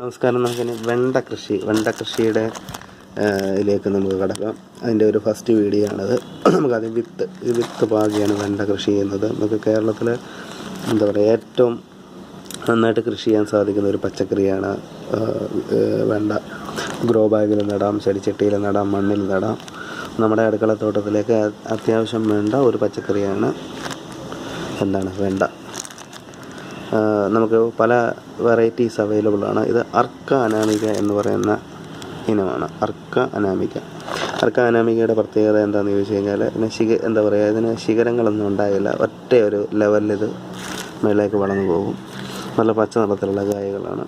നമസ്കാരം. നമുക്കിനി വെണ്ട കൃഷി വെണ്ട കൃഷിയുടെ ഇതിലേക്ക് നമുക്ക് കിടക്കാം. അതിന്റെ ഒരു ഫസ്റ്റ് വീഡിയോ ആണത്. നമുക്കത് വിത്ത് ഈ വിത്ത് പാകിയാണ് വെണ്ട കൃഷി ചെയ്യുന്നത്. നമുക്ക് കേരളത്തിൽ എന്താ പറയുക ഏറ്റവും നന്നായിട്ട് കൃഷി ചെയ്യാൻ സാധിക്കുന്ന ഒരു പച്ചക്കറിയാണ് വെണ്ട. ഗ്രോ ബാഗിൽ നടാം ചെടിച്ചട്ടിയിൽ നടാം മണ്ണിൽ നടാം. നമ്മുടെ അടുക്കളത്തോട്ടത്തിലേക്ക് അത്യാവശ്യം വേണ്ട ഒരു പച്ചക്കറിയാണ് എന്താണ് വെണ്ട. നമുക്ക് പല വെറൈറ്റീസ് അവൈലബിൾ ആണ്. ഇത് അർക്ക അനാമിക എന്ന് പറയുന്ന ഇനമാണ്. അർക്ക അനാമിക. അർക്ക അനാമികയുടെ പ്രത്യേകത എന്താണെന്ന് ചോദിച്ചു കഴിഞ്ഞാൽ ഇതിന് ശിഖ എന്താ പറയുക ഇതിന് ശിഖരങ്ങളൊന്നും ഉണ്ടായില്ല. ഒറ്റ ഒരു ലെവലിൽ ഇത് മേലേക്ക് വളർന്നു പോകും. നല്ല പച്ച നിറത്തിലുള്ള കായകളാണ്.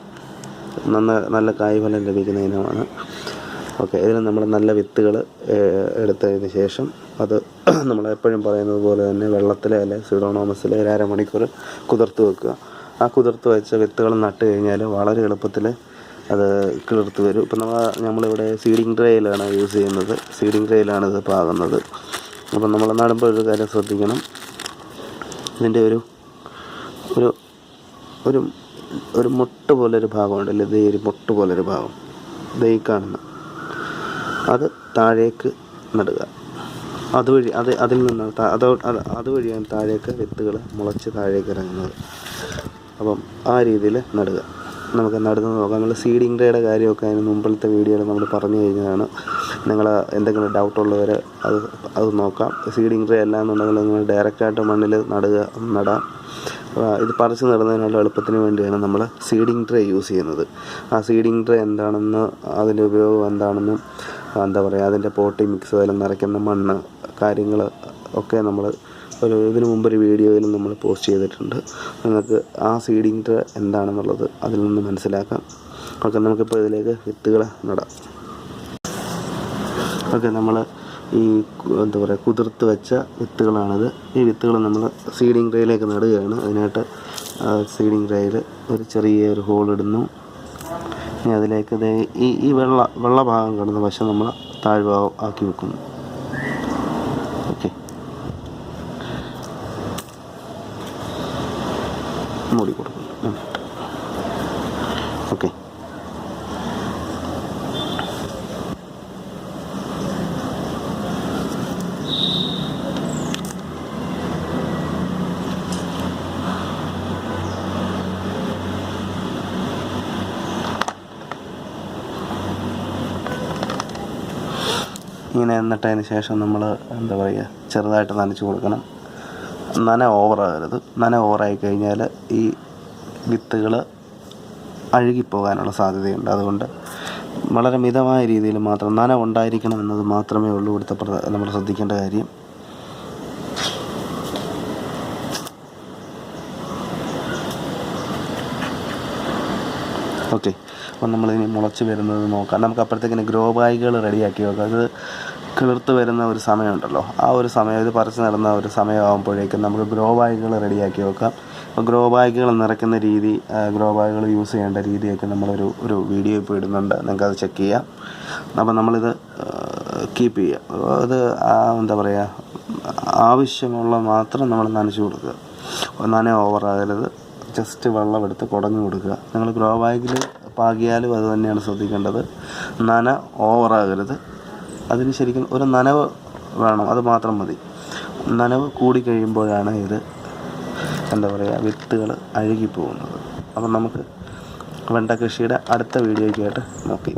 നന്ന നല്ല കായ്ഫലം ലഭിക്കുന്ന ഇനമാണ്. ഓക്കെ ഇതിൽ നമ്മൾ നല്ല വിത്തുകൾ എടുത്തതിന് ശേഷം അത് നമ്മൾ എപ്പോഴും പറയുന്നത് പോലെ തന്നെ വെള്ളത്തിൽ അല്ലെ സിഡോണോമസിൽ ഒരു അരമണിക്കൂർ കുതിർത്ത് വെക്കുക. ആ കുതിർത്ത് വെച്ച വിത്തുകൾ നട്ട് കഴിഞ്ഞാൽ വളരെ എളുപ്പത്തിൽ അത് കിളിർത്ത് വരും. ഇപ്പം നമ്മൾ നമ്മളിവിടെ സീഡിങ് ട്രേയിലാണ് യൂസ് ചെയ്യുന്നത്. സീഡിങ് ട്രേയിലാണ് ഇത് പാകുന്നത്. അപ്പം നമ്മൾ നടുമ്പോൾ ഒരു കാര്യം ശ്രദ്ധിക്കണം. ഇതിന്റെ ഒരു ഒരു ഒരു ഒരു മുട്ട് പോലൊരു ഭാഗമുണ്ടല്ലോ ഇത് ഒരു മുട്ട് പോലൊരു ഭാഗം. ദേ കാണുന്നത് കാണുന്ന. അത് താഴേക്ക് നടുക. അതുവഴി അത് അതിൽ നിന്നാണ് അത് അത് അതുവഴിയാണ് താഴേക്ക് വിത്തുകൾ മുളച്ച് താഴേക്ക് ഇറങ്ങുന്നത്. അപ്പം ആ രീതിയിൽ നടുക. നമുക്ക് നടന്ന് നോക്കാം. നമ്മൾ സീഡിങ് ഡേയുടെ കാര്യമൊക്കെ അതിന് മുമ്പിലത്തെ വീഡിയോയിൽ നമ്മൾ പറഞ്ഞു കഴിഞ്ഞതാണ്. നിങ്ങൾ എന്തെങ്കിലും ഡൗട്ട് ഉള്ളവർ അത് അത് നോക്കാം. സീഡിങ് ഡേ അല്ല എന്നുണ്ടെങ്കിൽ നിങ്ങൾ ഡയറക്റ്റായിട്ട് മണ്ണിൽ നടുക നടാം. ഇത് പറിച്ച് നടുന്നതിനുള്ള എളുപ്പത്തിന് വേണ്ടിയാണ് നമ്മൾ സീഡിങ് ട്രേ യൂസ് ചെയ്യുന്നത്. ആ സീഡിങ് ട്രേ എന്താണെന്ന് അതിന്റെ ഉപയോഗം എന്താണെന്നും എന്താ പറയുക അതിന്റെ പോട്ടി മിക്സ് അതിൽ നിറയ്ക്കുന്ന മണ്ണ് കാര്യങ്ങൾ ഒക്കെ നമ്മൾ ഒരു ഇതിനു മുമ്പ് ഒരു വീഡിയോയിൽ നമ്മൾ പോസ്റ്റ് ചെയ്തിട്ടുണ്ട്. നിങ്ങൾക്ക് ആ സീഡിങ് എന്താണെന്നുള്ളത് അതിൽ നിന്ന് മനസ്സിലാക്കാം. ഓക്കെ നമുക്കിപ്പോൾ ഇതിലേക്ക് വിത്തുകൾ നടാം. ഓക്കെ നമ്മൾ ഈ എന്താ പറയുക കുതിർത്ത് വെച്ച വിത്തുകളാണിത്. ഈ വിത്തുകൾ നമ്മൾ സീഡിങ് ട്രേയിലേക്ക് നടുകയാണ്. അതിനായിട്ട് സീഡിങ് ട്രേയിൽ ഒരു ചെറിയൊരു ഹോൾ ഇടുന്നു. ഇനി അതിലേക്ക് ഈ ഈ വെള്ള വെള്ള ഭാഗം കിടന്ന വശം നമ്മൾ താഴ്ഭാഗം ആക്കി വെക്കുന്നു. ഓക്കെ. മൂടി കൊടുക്കുന്നു ഓക്കെ ഇങ്ങനെ എന്നിട്ടതിന് ശേഷം നമ്മൾ എന്താ പറയുക ചെറുതായിട്ട് നനച്ച് കൊടുക്കണം. നന ഓവറാകരുത് നന ഓവറായി കഴിഞ്ഞാൽ ഈ വിത്തുകൾ അഴുകിപ്പോകാനുള്ള സാധ്യതയുണ്ട്. അതുകൊണ്ട് വളരെ മിതമായ രീതിയിൽ മാത്രം നന ഉണ്ടായിരിക്കണം എന്നത് മാത്രമേ ഉള്ളൂ ഇവിടുത്തെ നമ്മൾ ശ്രദ്ധിക്കേണ്ട കാര്യം. ഓക്കെ അപ്പം നമ്മളിനി മുളച്ച് വരുന്നത് നോക്കാം. നമുക്ക് അപ്പോഴത്തേക്കിന് ഗ്രോ ബാഗുകൾ റെഡിയാക്കി വെക്കാം. അത് കിളിർത്ത് വരുന്ന ഒരു സമയമുണ്ടല്ലോ. ആ ഒരു സമയം ഇത് പറിച്ച് നടന്ന ഒരു സമയമാകുമ്പോഴേക്കും നമുക്ക് ഗ്രോ ബാഗുകൾ റെഡിയാക്കി വെക്കാം. അപ്പോൾ ഗ്രോ ബാഗുകൾ നിറയ്ക്കുന്ന രീതി ഗ്രോ ബാഗുകൾ യൂസ് ചെയ്യേണ്ട രീതിയൊക്കെ നമ്മളൊരു ഒരു വീഡിയോ ഇപ്പോൾ ഇടുന്നുണ്ട്. നിങ്ങൾക്കത് ചെക്ക് ചെയ്യാം. അപ്പം നമ്മളിത് കീപ്പ് ചെയ്യുക അത് എന്താ പറയുക ആവശ്യമുള്ള മാത്രം നമ്മൾ നനച്ചു കൊടുക്കുക. നന ഓവറാകരുത് ജസ്റ്റ് വെള്ളമെടുത്ത് കുടഞ്ഞു കൊടുക്കുക. നിങ്ങൾ ഗ്രോ ബാഗിൽ പാകിയാലും അത് തന്നെയാണ് ശ്രദ്ധിക്കേണ്ടത്. നന ഓവറാകരുത്. അതിന് ശരിക്കും ഒരു നനവ് വേണം അത് മാത്രം മതി. നനവ് കൂടിക്കഴിയുമ്പോഴാണ് ഇത് എന്താ പറയുക വിത്തുകൾ അഴുകിപ്പോകുന്നത്. അപ്പം നമുക്ക് വെണ്ട കൃഷിയുടെ അടുത്ത വീഡിയോയ്ക്കായിട്ട് നോക്കി.